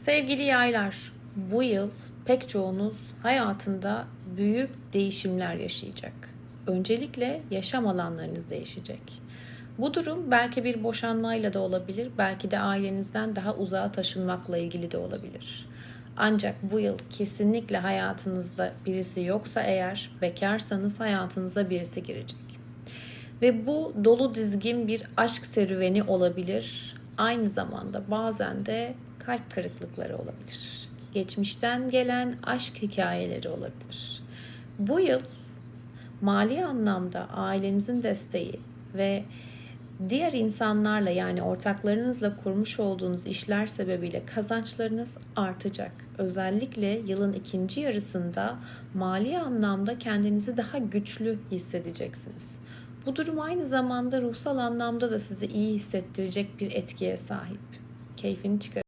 Sevgili yaylar, bu yıl pek çoğunuz hayatında büyük değişimler yaşayacak. Öncelikle yaşam alanlarınız değişecek. Bu durum belki bir boşanmayla da olabilir, belki de ailenizden daha uzağa taşınmakla ilgili de olabilir. Ancak bu yıl kesinlikle hayatınızda birisi yoksa eğer bekarsanız hayatınıza birisi girecek. Ve bu dolu dizgin bir aşk serüveni olabilir. Aynı zamanda bazen de kalp kırıklıkları olabilir. Geçmişten gelen aşk hikayeleri olabilir. Bu yıl mali anlamda ailenizin desteği ve diğer insanlarla yani ortaklarınızla kurmuş olduğunuz işler sebebiyle kazançlarınız artacak. Özellikle yılın ikinci yarısında mali anlamda kendinizi daha güçlü hissedeceksiniz. Bu durum aynı zamanda ruhsal anlamda da sizi iyi hissettirecek bir etkiye sahip. Keyfini çıkar.